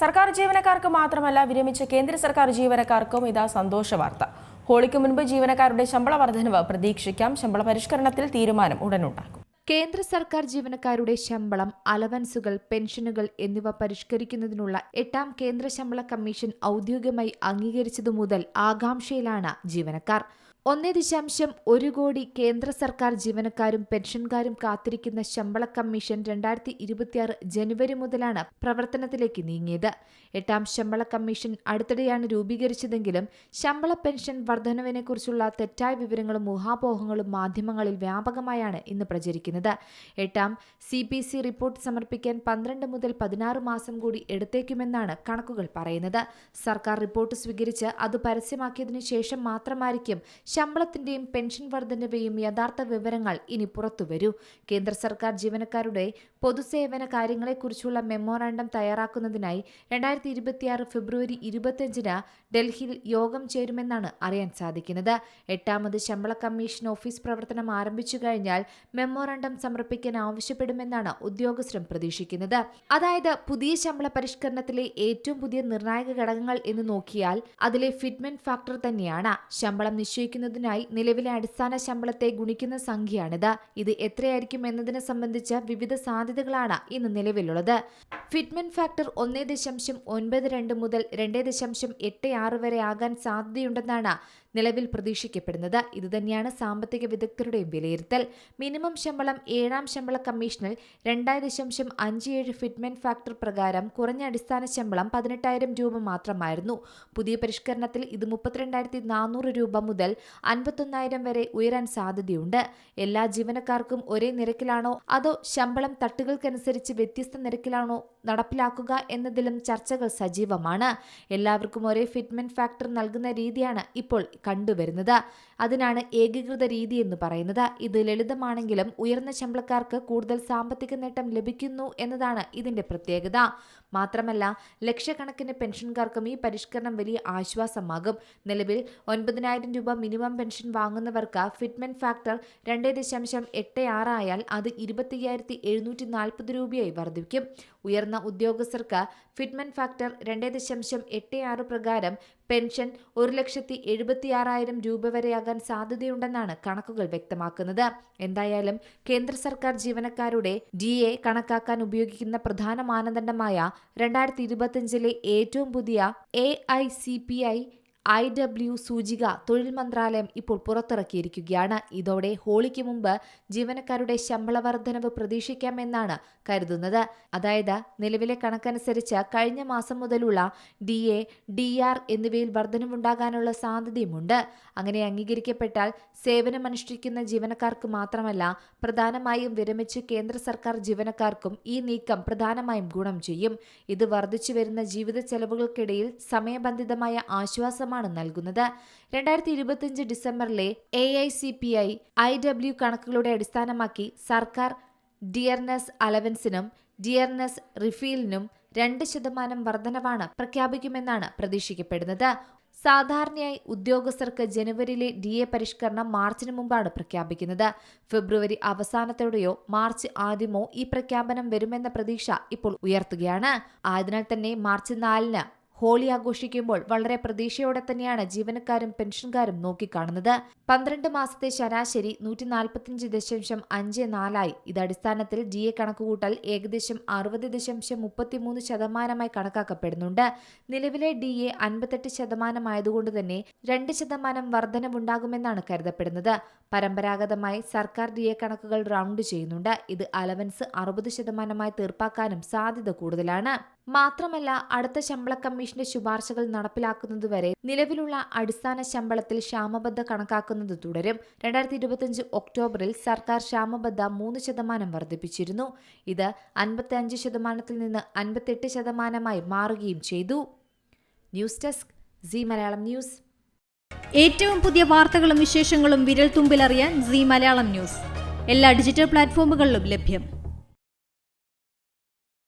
സർക്കാർ ജീവനക്കാർക്ക് മാത്രമല്ല വിരമിച്ച കേന്ദ്ര സർക്കാർ ജീവനക്കാർക്കും ഇതാ സന്തോഷ വാർത്ത. ഹോളിക്ക് മുൻപ് ജീവനക്കാരുടെ ശമ്പള വർധനവ് പ്രതീക്ഷിക്കാം. ശമ്പള പരിഷ്കരണത്തിൽ തീരുമാനം ഉടനുണ്ടാകും. കേന്ദ്ര സർക്കാർ ജീവനക്കാരുടെ ശമ്പളം അലവൻസുകൾ പെൻഷനുകൾ എന്നിവ പരിഷ്കരിക്കുന്നതിനുള്ള എട്ടാം കേന്ദ്ര ശമ്പള കമ്മീഷൻ ഔദ്യോഗികമായി അംഗീകരിച്ചതു മുതൽ ആകാംക്ഷയിലാണ് ജീവനക്കാർ. ഒന്നേ ദശാംശം ഒരു കോടി കേന്ദ്ര സർക്കാർ ജീവനക്കാരും പെൻഷൻകാരും കാത്തിരിക്കുന്ന ശമ്പള കമ്മീഷൻ രണ്ടായിരത്തി ഇരുപത്തിയാറ് ജനുവരി മുതലാണ് പ്രവർത്തനത്തിലേക്ക് നീങ്ങിയത്. എട്ടാം ശമ്പള കമ്മീഷൻ അടുത്തിടെയാണ് രൂപീകരിച്ചതെങ്കിലും ശമ്പള പെൻഷൻ വർധനവിനെക്കുറിച്ചുള്ള തെറ്റായ വിവരങ്ങളും ഊഹാപോഹങ്ങളും മാധ്യമങ്ങളിൽ വ്യാപകമായാണ് ഇന്ന് പ്രചരിക്കുന്നത്. എട്ടാം സി പി സി റിപ്പോർട്ട് സമർപ്പിക്കാൻ പന്ത്രണ്ട് മുതൽ പതിനാറ് മാസം കൂടി എടുത്തേക്കുമെന്നാണ് കണക്കുകൾ പറയുന്നത്. സർക്കാർ റിപ്പോർട്ട് സ്വീകരിച്ച് അത് പരസ്യമാക്കിയതിനു ശേഷം മാത്രമായിരിക്കും ശമ്പളത്തിന്റെയും പെൻഷൻ വർധനവയും യഥാർത്ഥ വിവരങ്ങൾ ഇനി പുറത്തുവരൂ. കേന്ദ്ര സർക്കാർ ജീവനക്കാരുടെ പൊതുസേവന കാര്യങ്ങളെക്കുറിച്ചുള്ള മെമ്മോറാണ്ടം തയ്യാറാക്കുന്നതിനായി രണ്ടായിരത്തി ഇരുപത്തിയാറ് ഫെബ്രുവരി ഇരുപത്തിയഞ്ചിന് ഡൽഹിയിൽ യോഗം ചേരുമെന്നാണ് അറിയാൻ സാധിക്കുന്നത്. എട്ടാമത് ശമ്പള കമ്മീഷൻ ഓഫീസ് പ്രവർത്തനം ആരംഭിച്ചു കഴിഞ്ഞാൽ മെമ്മോറാണ്ടം സമർപ്പിക്കാൻ ആവശ്യപ്പെടുമെന്നാണ് ഉദ്യോഗസ്ഥരും പ്രതീക്ഷിക്കുന്നത്. അതായത് പുതിയ ശമ്പള പരിഷ്കരണത്തിലെ ഏറ്റവും പുതിയ നിർണായക ഘടകങ്ങൾ എന്ന് നോക്കിയാൽ അതിലെ ഫിറ്റ്മെന്റ് ഫാക്ടർ തന്നെയാണ്. ശമ്പളം നിശ്ചയിക്കുന്നതിനായി നിലവിലെ അടിസ്ഥാന ശമ്പളത്തെ ഗുണിക്കുന്ന സംഖ്യയാണിത്. ഇത് എത്രയായിരിക്കും എന്നതിനെ സംബന്ധിച്ച വിവിധ സാധ്യതകളാണ് ഇന്ന് നിലവിലുള്ളത്. ഫിറ്റ്മെന്റ് ഫാക്ടർ ഒന്നേ ദശാംശം ഒൻപത് രണ്ട് മുതൽ രണ്ടേ ദശാംശം എട്ട് ആറ് വരെ ആകാൻ സാധ്യതയുണ്ടെന്നാണ് നിലവിൽ പ്രതീക്ഷിക്കപ്പെടുന്നത്. ഇതുതന്നെയാണ് സാമ്പത്തിക വിദഗ്ധരുടെയും വിലയിരുത്തൽ. മിനിമം ശമ്പളം ഏഴാം ശമ്പള കമ്മീഷനിൽ രണ്ടായി ദശാംശം അഞ്ച് ഏഴ് ഫിറ്റ്മെന്റ് ഫാക്ടർ പ്രകാരം കുറഞ്ഞ അടിസ്ഥാന ശമ്പളം പതിനെട്ടായിരം രൂപ മാത്രമായിരുന്നു. പുതിയ പരിഷ്കരണത്തിൽ ഇത് മുപ്പത്തിരണ്ടായിരത്തി നാനൂറ് രൂപ മുതൽ അൻപത്തൊന്നായിരം വരെ ഉയരാൻ സാധ്യതയുണ്ട്. എല്ലാ ജീവനക്കാർക്കും ഒരേ നിരക്കിലാണോ അതോ ശമ്പളം തട്ടുകൾക്കനുസരിച്ച് വ്യത്യസ്ത നിരക്കിലാണോ നടപ്പിലാക്കുക എന്നതിലും ചർച്ചകൾ സജീവമാണ്. എല്ലാവർക്കും ഒരേ ഫിറ്റ്മെന്റ് ഫാക്ടർ നൽകുന്ന രീതിയാണ് ഇപ്പോൾ കണ്ടുവരുന്നത്. അതിനാണ് ഏകീകൃത രീതി എന്ന് പറയുന്നത്. ഇത് ലളിതമാണെങ്കിലും ഉയർന്ന ശമ്പളക്കാർക്ക് കൂടുതൽ സാമ്പത്തിക നേട്ടം ലഭിക്കുന്നു എന്നതാണ് ഇതിന്റെ പ്രത്യേകത. മാത്രമല്ല ലക്ഷക്കണക്കിന് പെൻഷൻകാർക്കും ഈ പരിഷ്കരണം വലിയ ആശ്വാസമാകും. നിലവിൽ ഒൻപതിനായിരം രൂപ മിനിമം പെൻഷൻ വാങ്ങുന്നവർക്ക് ഫിറ്റ്മെന്റ് ഫാക്ടർ രണ്ട് ദശാംശം എട്ട് ആറായാൽ അത് ഇരുപത്തിയ്യായിരത്തി എഴുന്നൂറ്റി നാൽപ്പത് രൂപയായി വർദ്ധിക്കും. ഉയർന്ന ഉദ്യോഗസ്ഥർക്ക് ഫിറ്റ്മെന്റ് ഫാക്ടർ രണ്ട് ദശാംശം എട്ട് ആറ് പ്രകാരം പെൻഷൻ ഒരു ലക്ഷത്തി എഴുപത്തിയാറായിരം രൂപ വരെയാകാൻ സാധ്യതയുണ്ടെന്നാണ് കണക്കുകൾ വ്യക്തമാക്കുന്നത്. എന്തായാലും കേന്ദ്ര സർക്കാർ ജീവനക്കാരുടെ ഡി എ കണക്കാക്കാൻ ഉപയോഗിക്കുന്ന പ്രധാന മാനദണ്ഡമായ രണ്ടായിരത്തി ഇരുപത്തിയഞ്ചിലെ ഏറ്റവും പുതിയ A I C P I I W സൂചിക തൊഴിൽ മന്ത്രാലയം ഇപ്പോൾ പുറത്തിറക്കിയിരിക്കുകയാണ്. ഇതോടെ ഹോളിക്ക് മുമ്പ് ജീവനക്കാരുടെ ശമ്പള വർധനവ് പ്രതീക്ഷിക്കാമെന്നാണ് കരുതുന്നത്. അതായത് നിലവിലെ കണക്കനുസരിച്ച് കഴിഞ്ഞ മാസം മുതലുള്ള ഡി എ ഡി ആർ എന്നിവയിൽ വർധനവുണ്ടാകാനുള്ള സാധ്യതയുമുണ്ട്. അങ്ങനെ അംഗീകരിക്കപ്പെട്ടാൽ സേവനമനുഷ്ഠിക്കുന്ന ജീവനക്കാർക്ക് മാത്രമല്ല പ്രധാനമായും വിരമിച്ച് കേന്ദ്ര സർക്കാർ ജീവനക്കാർക്കും ഈ നീക്കം പ്രധാനമായും ഗുണം ചെയ്യും. ഇത് വർദ്ധിച്ചു വരുന്ന ജീവിത ചെലവുകൾക്കിടയിൽ സമയബന്ധിതമായ ആശ്വാസം ആണ് നൽകുന്നത്. രണ്ടായിരത്തി ഇരുപത്തിയഞ്ച് ഡിസംബറിലെ A I C P I I W കണക്കുകളുടെ അടിസ്ഥാനമാക്കി സർക്കാർ ഡിയർനെസ് അലവൻസിനും ഡിയർനെസ് റിഫീലിനും രണ്ട് ശതമാനം വർധനവാണ് പ്രഖ്യാപിക്കുമെന്നാണ് പ്രതീക്ഷിക്കപ്പെടുന്നത്. സാധാരണയായി ഉദ്യോഗസ്ഥർക്ക് ജനുവരിയിലെ ഡി എ പരിഷ്കരണം മാർച്ചിന് മുമ്പാണ് പ്രഖ്യാപിക്കുന്നത്. ഫെബ്രുവരി അവസാനത്തോടെയോ മാർച്ച് ആദ്യമോ ഈ പ്രഖ്യാപനം വരുമെന്ന പ്രതീക്ഷ ഇപ്പോൾ ഉയർത്തുകയാണ്. ആയതിനാൽ തന്നെ മാർച്ച് നാലിന് ഹോളി ആഘോഷിക്കുമ്പോൾ വളരെ പ്രതീക്ഷയോടെ തന്നെയാണ് ജീവനക്കാരും പെൻഷൻകാരും നോക്കിക്കാണുന്നത്. പന്ത്രണ്ട് മാസത്തെ ശരാശരി നൂറ്റി നാൽപ്പത്തിയഞ്ച് ദശാംശം അഞ്ച് നാലായി. ഇത് അടിസ്ഥാനത്തിൽ ഡി എ കണക്കുകൂട്ടൽ ഏകദേശം അറുപത് ദശാംശം മുപ്പത്തിമൂന്ന് ശതമാനമായി കണക്കാക്കപ്പെടുന്നുണ്ട്. നിലവിലെ ഡി എ അൻപത്തെട്ട് ശതമാനമായതുകൊണ്ട് തന്നെ രണ്ട് ശതമാനം വർധനവുണ്ടാകുമെന്നാണ് കരുതപ്പെടുന്നത്. പരമ്പരാഗതമായി സർക്കാർ ഡി എ കണക്കുകൾ റൗണ്ട് ചെയ്യുന്നുണ്ട്. ഇത് അലവൻസ് അറുപത് ശതമാനമായി തീർപ്പാക്കാനും സാധ്യത കൂടുതലാണ്. മാത്രമല്ല അടുത്ത ശമ്പള കമ്മീഷന്റെ ശുപാർശകൾ നടപ്പിലാക്കുന്നതുവരെ നിലവിലുള്ള അടിസ്ഥാന ശമ്പളത്തിൽ ക്ഷാമബദ്ധ കണക്കാക്കുന്നത് തുടരും. രണ്ടായിരത്തി ഇരുപത്തിയഞ്ച് ഒക്ടോബറിൽ സർക്കാർ ക്ഷാമബദ്ധ മൂന്ന് ശതമാനം വർദ്ധിപ്പിച്ചിരുന്നു. ഇത് അൻപത്തി അഞ്ച് ശതമാനത്തിൽ നിന്ന് അൻപത്തെട്ട് ശതമാനമായി മാറുകയും ചെയ്തു. News desk C Malayalam news. ഏറ്റവും പുതിയ വാർത്തകളും വിശേഷങ്ങളും വിരൽ തുമ്പിലറിയാൻ സി മലയാളം ന്യൂസ്. എല്ലാ ഡിജിറ്റൽ പ്ലാറ്റ്ഫോമുകളിലും ലഭ്യം.